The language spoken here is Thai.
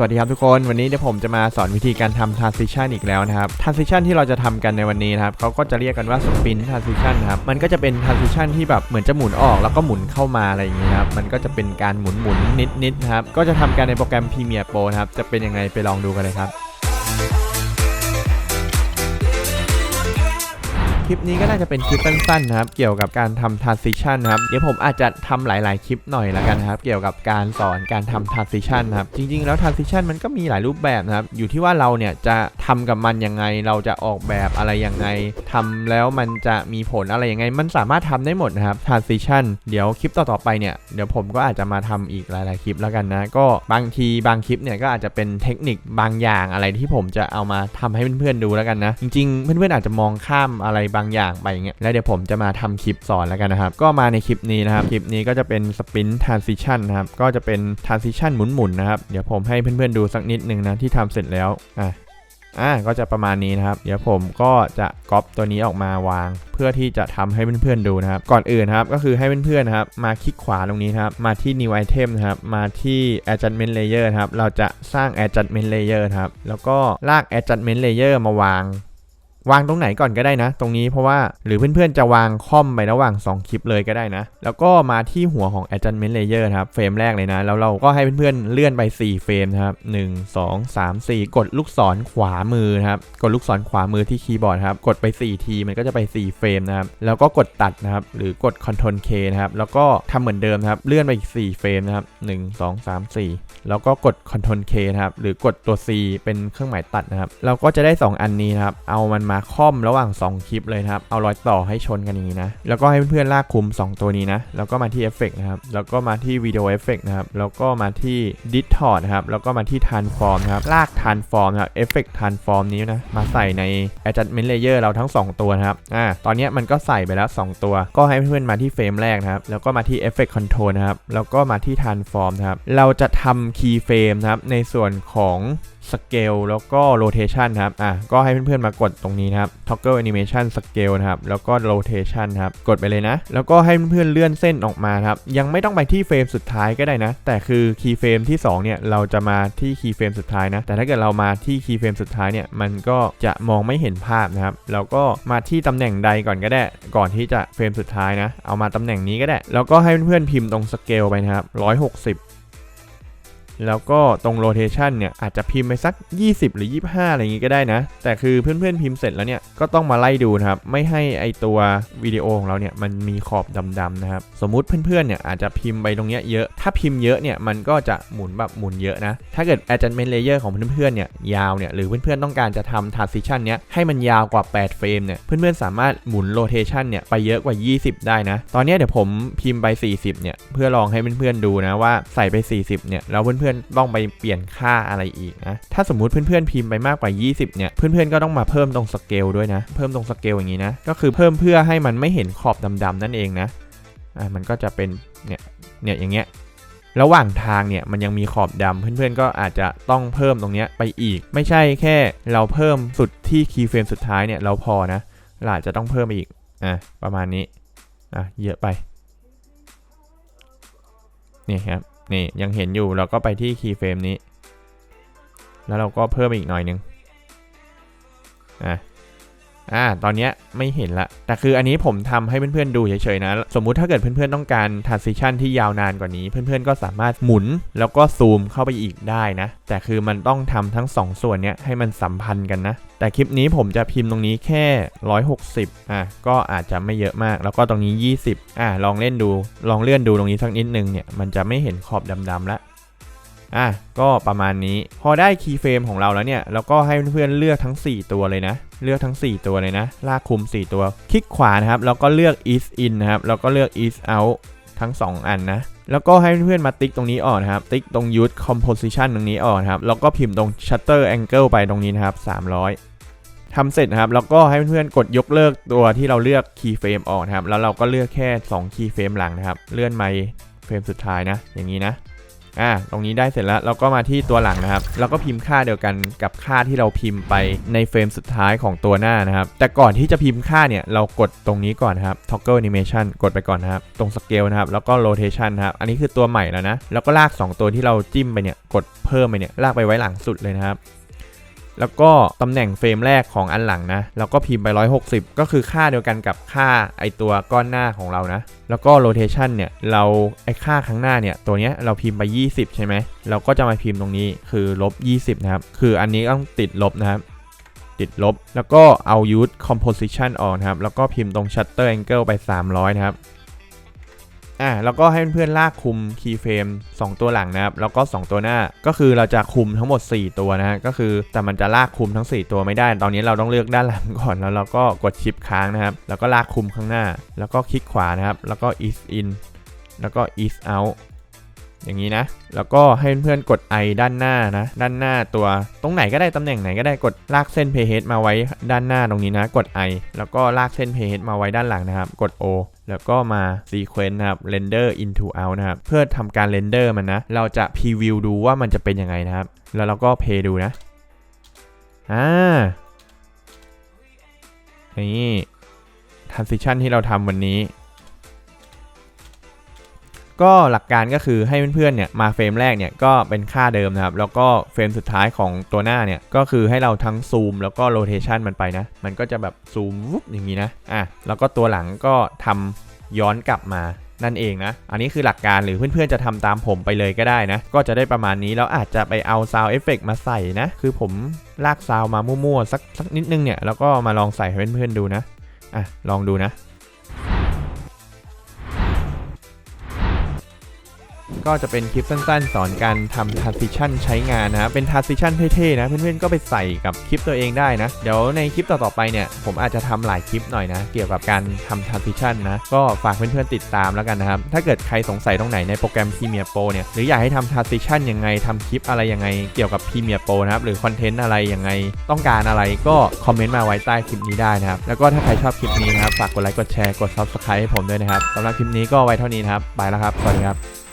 สวัสดีครับทุกคนวันนี้เดี๋ยวผมจะมาสอนวิธีการทำ transition อีกแล้วนะครับ transition ที่เราจะทำกันในวันนี้นะครับเขาก็จะเรียกกันว่า spin transition นครับมันก็จะเป็น transition ที่แบบเหมือนจะหมุนออกแล้วก็หมุนเข้ามาอะไรอย่างเงี้ยครับมันก็จะเป็นการหมุนหมุนนิดนิดๆนะครับก็จะทำกันในโปรแกรม Premiere Pro นะครับจะเป็นยังไงไปลองดูกันเลยครับ คลิปนี้ก็น่าจะเป็นคลิปสั้นๆนะครับเกี่ยวกับการทำ transition นะครับเดี๋ยวผมอาจจะทำหลาย ๆ คลิปหน่อยละกันนะครับเกี่ยวกับการสอนการทำ transition นะครับจริง ๆ แล้ว transition มันก็มีหลายรูปแบบนะครับอยู่ที่ว่าเราเนี่ยจะทำกับมันยังไง เราจะออกแบบอะไรยังไงทำแล้วมันจะมีผลอะไรยังไง มันสามารถทำได้หมดนะครับ transition เดี๋ยวคลิปต่อๆไปเนี่ยเดี๋ยวผมก็อาจจะมาทำอีกหลาย ๆ คลิปแล้วกันนะก็บางทีบางคลิปเนี่ยก็อาจจะเป็นเทคนิคบางอย่างอะไรที่ผมจะเอามาทำให้เพื่อนๆดูแล้วกันนะจริงๆเพื่อนๆอาจจะมองข้ามอะไรบางอย่างไปอย่างเงี้ยแล้วเดี๋ยวผมจะมาทำคลิปสอนแล้วกันนะครับ ก็มาในคลิปนี้นะครับ คลิปนี้ก็จะเป็น sprint transition นะครับ ก็จะเป็น transition หมุนๆนะครับ เดี๋ยวผมให้เพื่อนๆดูสักนิดหนึ่งนะที่ทำเสร็จแล้วอะอ่าก็จะประมาณนี้นะครับ เดี๋ยวผมก็จะก๊อปตัวนี้ออกมาวาง เพื่อที่จะทำให้เพื่อนๆดูนะครับ ก่อนอื่นครับก็คือให้เพื่อนๆนะครับ มาคลิกขวาตรงนี้นะครับ มาที่ new item นะครับ มาที่ adjustment layer ครับ เราจะสร้าง adjustment layer ครับ แล้วก็ลาก adjustment layer มาวาง วางตรงไหนก่อนก็ได้นะ ตรงนี้เพราะว่าหรือเพื่อนๆจะวางค่อมไประหว่าง 2 คลิปเลยก็ได้นะ แล้วก็มาที่หัวของ adjustment layer ครับเฟรมแรกเลยนะ แล้วเราก็ให้เพื่อนๆเลื่อนไป 4 เฟรมครับ1 2 3 4 กดลูกศรขวามือครับกดลูกศรขวามือที่คีย์บอร์ดครับกดไป 4 ทีมันก็จะไป 4 เฟรมนะครับแล้วก็กดตัดนะครับหรือกด Ctrl K นะครับแล้วก็ทำเหมือนเดิมครับเลื่อนไปอีก 4 เฟรมนะครับ1 2 3 4 แล้วก็กด Ctrl K นะครับหรือกดตัว C เป็นเครื่องหมายตัดนะครับเราก็จะได้ 2 อันนี้นะครับเอามันมาค่อมระหว่าง 2 คลิปเลยนะครับ เอารอยต่อให้ชนกันอย่างนี้นะ แล้วก็ให้เพื่อนๆลากคุม 2 ตัวนี้นะ แล้วก็มาที่เอฟเฟกนะครับ แล้วก็มาที่วิดีโอเอฟเฟกนะครับ แล้วก็มาที่ Distort นะครับ แล้วก็มาที่ Transform นะครับ ลาก Transform นะครับเอฟเฟก Transform นี้นะ มาใส่ใน Adjustment Layer เราทั้ง 2 ตัวนะครับ อ่า ตอนนี้มันก็ใส่ไปแล้ว 2 ตัว ก็ให้เพื่อนๆมาที่เฟรมแรกนะครับ แล้วก็มาที่ Effect Control นะครับ แล้วก็มาที่ Transform นะครับ เราจะทำ Keyframe นะครับในส่วนของ Scale แล้วก็ Rotation นครับ อะ ก็ให้เพื่อนๆมากดตรงนี้นะครับ Toggle Animation Scale นะครับ แล้วก็ Rotation นครับ กดไปเลยนะ แล้วก็ให้เพื่อนๆเลื่อนเส้นออกมาครับ ยังไม่ต้องไปที่เฟรมสุดท้ายก็ได้นะ แต่คือ Keyframe ที่ 2 เนี่ย เราจะมาที่ Keyframe สุดท้ายนะ แต่ถ้าเกิดเรามาที่ Keyframe สุดท้ายเนี่ย มันก็จะมองไม่เห็นภาพนะครับ เราก็มาที่ตำแหน่งใดก่อนก็ได้ ก่อนที่จะเฟรมสุดท้ายนะ เอามาตำแหน่งนี้ก็ได้ แล้วก็ให้เพื่อนๆพิมพ์ตรง Scale ไปนะครับ160 แล้วก็ตรง rotation เนี่ยอาจจะพิมพ์ไปสัก 20 หรือ 25 อะไรอย่างงี้ก็ได้นะ แต่คือเพื่อนๆพิมพ์เสร็จแล้วเนี่ยก็ต้องมาไล่ดูนะครับ ไม่ให้ไอตัววิดีโอของเราเนี่ยมันมีขอบดำๆนะครับ สมมุติเพื่อนๆเนี่ยอาจจะพิมพ์ไปตรงเนี้ยเยอะ ถ้าพิมพ์เยอะเนี่ยมันก็จะหมุนแบบหมุนเยอะนะ ถ้าเกิด adjustment layer ของเพื่อนๆเนี่ยยาวเนี่ยหรือเพื่อนๆต้องการจะทำ transition เนี้ยให้มันยาวกว่า 8 เฟรมเนี่ยเพื่อนๆสามารถหมุน rotation เนี่ยไปเยอะกว่า 20 ได้นะ ตอนนี้เดี๋ยวผมพิมพ์ไป 40 เนี่ยเพื่อลองให้เพื่อนๆดูนะว่าใส่ไป 40 เนี่ยแล้วเพื่อนๆต้องไปเปลี่ยนค่าอะไรอีกนะ ถ้าสมมุติเพื่อนๆพิมพ์ไปมากกว่า 20 เนี่ย เพื่อนๆก็ต้องมาเพิ่มตรงสเกลด้วยนะ เพิ่มตรงสเกลอย่างนี้นะ ก็คือเพิ่มเพื่อให้มันไม่เห็นขอบดำๆนั่นเองนะ อ่า มันก็จะเป็น เนี่ย เนี่ย อย่างเงี้ย ระหว่างทางเนี่ยมันยังมีขอบดำเพื่อนๆก็อาจจะต้องเพิ่มตรงเนี้ยไปอีก ไม่ใช่แค่เราเพิ่มสุดที่คีย์เฟรมสุดท้ายเนี่ยเราพอนะเราอาจจะต้องเพิ่มไปอีก อะประมาณนี้ อะ เยอะไป นี่ครับ นี่ยังเห็นอยู่เราก็ไปที่คีย์เฟรมนี้ แล้วเราก็เพิ่มอีกหน่อยนึงอะ อ่าตอนนี้ไม่เห็นละ แต่คืออันนี้ผมทำให้เพื่อนๆดูเฉยๆนะ สมมุติถ้าเกิดเพื่อนๆต้องการ transition ที่ยาวนานกว่านี้ เพื่อนๆก็สามารถหมุนแล้วก็ซูมเข้าไปอีกได้นะ แต่คือมันต้องทำทั้ง 2 ส่วนเนี้ยให้มันสัมพันธ์กันนะ แต่คลิปนี้ผมจะพิมพ์ตรงนี้แค่ 160อะก็อาจจะไม่เยอะมาก แล้วก็ตรงนี้ 20อะลองเล่นดู ลองเลื่อนดูตรงนี้สักนิดนึงเนี่ย มันจะไม่เห็นขอบดำๆละอะก็ประมาณนี้ พอได้คีย์เฟรมของเราแล้วเนี่ย แล้วก็ให้เพื่อนๆเลือกทั้ง 4 ตัวเลยนะ เลือกทั้ง 4 ตัวเลยนะ ลากคุม 4 ตัว คลิกขวานะครับ แล้วก็เลือก ease in นะครับ แล้วก็เลือก ease out ทั้ง 2 อันนะ แล้วก็ให้เพื่อนๆมาติ๊กตรงนี้ออกนะครับ ติ๊กตรง use composition ตรงนี้ออกครับ แล้วก็พิมพ์ตรง shutter angle ไปตรงนี้นะครับ 300 ทำเสร็จนะครับ แล้วก็ให้เพื่อนๆ กดยกเลิกตัวที่เราเลือกคีย์เฟรมออกนะครับ แล้วเราก็เลือกแค่2คีย์เฟรมหลังนะครับ เลื่อนไปเฟรมสุดท้ายนะ อย่างนี้นะ อ่าตรงนี้ได้เสร็จแล้วเราก็มาที่ตัวหลังนะครับเราก็พิมพ์ค่าเดียวกันกับค่าที่เราพิมพ์ไปในเฟรมสุดท้ายของตัวหน้านะครับ แต่ก่อนที่จะพิมพ์ค่าเนี่ยเรากดตรงนี้ก่อนนะครับ toggle animation กดไปก่อนนะครับ ตรง scale นะครับ แล้วก็ rotation นะครับ อันนี้คือตัวใหม่แล้วนะ แล้วก็ลาก 2 ตัวที่เราจิ้มไปเนี่ย กดเพิ่มไปเนี่ย ลากไปไว้หลังสุดเลยนะครับ แล้วก็ตำแหน่งเฟรมแรกของอันหลังนะเราก็พิมพ์ไป 160 ก็คือค่าเดียวกันกับค่าไอตัวก้อนหน้าของเรานะ แล้วก็ rotation เนี่ยเราไอค่าข้างหน้าเนี่ยตัวเนี้ยเราพิมพ์ไป 20 ใช่ไหมเราก็จะมาพิมพ์ตรงนี้คือลบ 20 นะครับ คืออันนี้ต้องติดลบนะครับติดลบ แล้วก็เอา use composition ออกนะครับ แล้วก็พิมพ์ตรง shutter angle ไป 300 นะครับ อ่าแล้วก็ให้เพื่อนๆลากคุม keyframe 2ตัวหลังนะครับ แล้วก็ 2 ตัวหน้าก็คือเราจะคุมทั้งหมด 4 ตัวนะก็คือแต่มันจะลากคุมทั้ง 4 ตัวไม่ได้ ตอนนี้เราต้องเลือกด้านหลังก่อนแล้วเราก็กดชิปค้างนะครับ แล้วก็ลากคุมข้างหน้า แล้วก็คลิกขวานะครับ แล้วก็ ease in แล้วก็ ease out อย่างนี้นะ แล้วก็ให้เพื่อนๆกด i ด้านหน้านะ ด้านหน้าตัว ตรงไหนก็ได้ตำแหน่งไหนก็ได้กดลากเส้น payhead มาไว้ด้านหน้าตรงนี้นะ กด i แล้วก็ลากเส้น payhead มาไว้ด้านหลังนะครับ กด o แล้วก็มา sequence นะครับ render into out นะครับ เพื่อทำการ render มันนะ เราจะ preview ดูว่ามันจะเป็นยังไงนะครับ แล้วเราก็ play ดูนะ อ่า นี่ transition ที่เราทำวันนี้ ก็หลักการก็คือให้เพื่อนๆเนี่ยมาเฟรมแรกเนี่ยก็เป็นค่าเดิมนะครับ แล้วก็เฟรมสุดท้ายของตัวหน้าเนี่ยก็คือให้เราทั้งซูมแล้วก็โรเทชันมันไปนะ มันก็จะแบบซูมวุบอย่างนี้นะอะแล้วก็ตัวหลังก็ทำย้อนกลับมานั่นเองนะ อันนี้คือหลักการหรือเพื่อนๆจะทำตามผมไปเลยก็ได้นะ ก็จะได้ประมาณนี้แล้วอาจจะไปเอาซาวเอฟเฟกมาใส่นะ คือผมลากซาวมามั่วๆสักสักนิดนึงเนี่ย แล้วก็มาลองใส่ให้เพื่อนๆดูนะ อะ ลองดูนะ ก็จะเป็นคลิปสั้นๆ สอนการทำ transition ใช้งานนะครับเป็น transition เท่ๆนะเพื่อนๆก็ไปใส่กับคลิปตัวเองได้นะ เดี๋ยวในคลิปต่อๆไปเนี่ยผมอาจจะทำหลายคลิปหน่อยนะ เกี่ยวกับการทำ transition นะก็ฝากเพื่อนๆติดตามแล้วกันนะครับ ถ้าเกิดใครสงสัยตรงไหนในโปรแกรม Premiere Pro เนี่ยหรืออยากให้ทำ transition ยังไงทำคลิปอะไรยังไงเกี่ยวกับ Premiere Pro นะครับหรือคอนเทนต์อะไรยังไงต้องการอะไรก็คอมเมนต์มาไว้ใต้คลิปนี้ได้นะครับแล้วก็ถ้าใครชอบคลิปนี้นะครับฝากกดไลค์กดแชร์กด subscribe ให้ผมด้วยนะครับสำหรับคลิปนี้ก็ไว้เท่านี้นะครับไปแล้วครับสวัสดีครับ